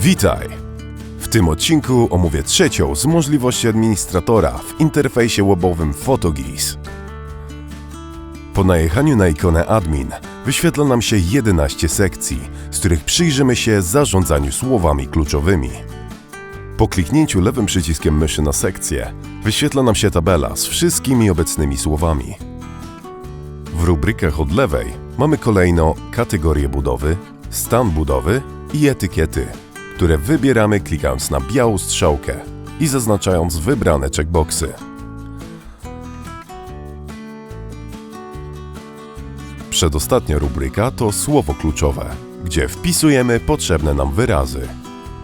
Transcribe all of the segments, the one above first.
Witaj! W tym odcinku omówię trzecią z możliwości administratora w interfejsie webowym PhotoGIS. Po najechaniu na ikonę Admin wyświetla nam się 11 sekcji, z których przyjrzymy się zarządzaniu słowami kluczowymi. Po kliknięciu lewym przyciskiem myszy na sekcję wyświetla nam się tabela z wszystkimi obecnymi słowami. W rubrykach od lewej mamy kolejno kategorie budowy, stan budowy i etykiety, które wybieramy klikając na białą strzałkę i zaznaczając wybrane checkboxy. Przedostatnia rubryka to słowo kluczowe, gdzie wpisujemy potrzebne nam wyrazy,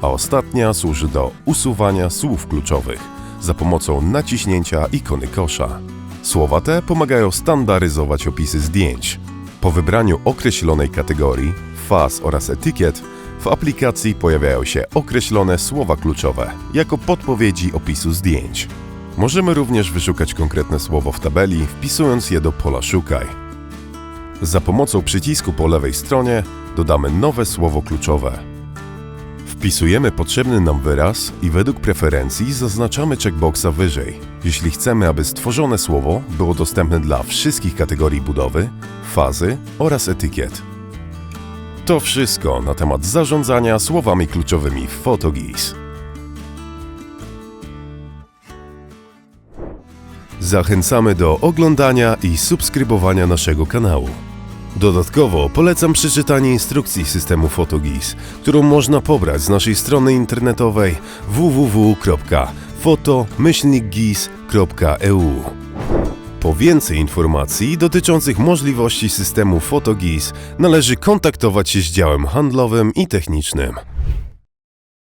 a ostatnia służy do usuwania słów kluczowych za pomocą naciśnięcia ikony kosza. Słowa te pomagają standaryzować opisy zdjęć. Po wybraniu określonej kategorii, faz oraz etykiet, w aplikacji pojawiają się określone słowa kluczowe jako podpowiedzi opisu zdjęć. Możemy również wyszukać konkretne słowo w tabeli, wpisując je do pola Szukaj. Za pomocą przycisku po lewej stronie dodamy nowe słowo kluczowe. Wpisujemy potrzebny nam wyraz i według preferencji zaznaczamy checkboxa wyżej, jeśli chcemy, aby stworzone słowo było dostępne dla wszystkich kategorii budowy, fazy oraz etykiet. To wszystko na temat zarządzania słowami kluczowymi w PhotoGIS. Zachęcamy do oglądania i subskrybowania naszego kanału. Dodatkowo polecam przeczytanie instrukcji systemu PhotoGIS, którą można pobrać z naszej strony internetowej www.foto-gis.eu. Po więcej informacji dotyczących możliwości systemu PhotoGIS należy kontaktować się z działem handlowym i technicznym.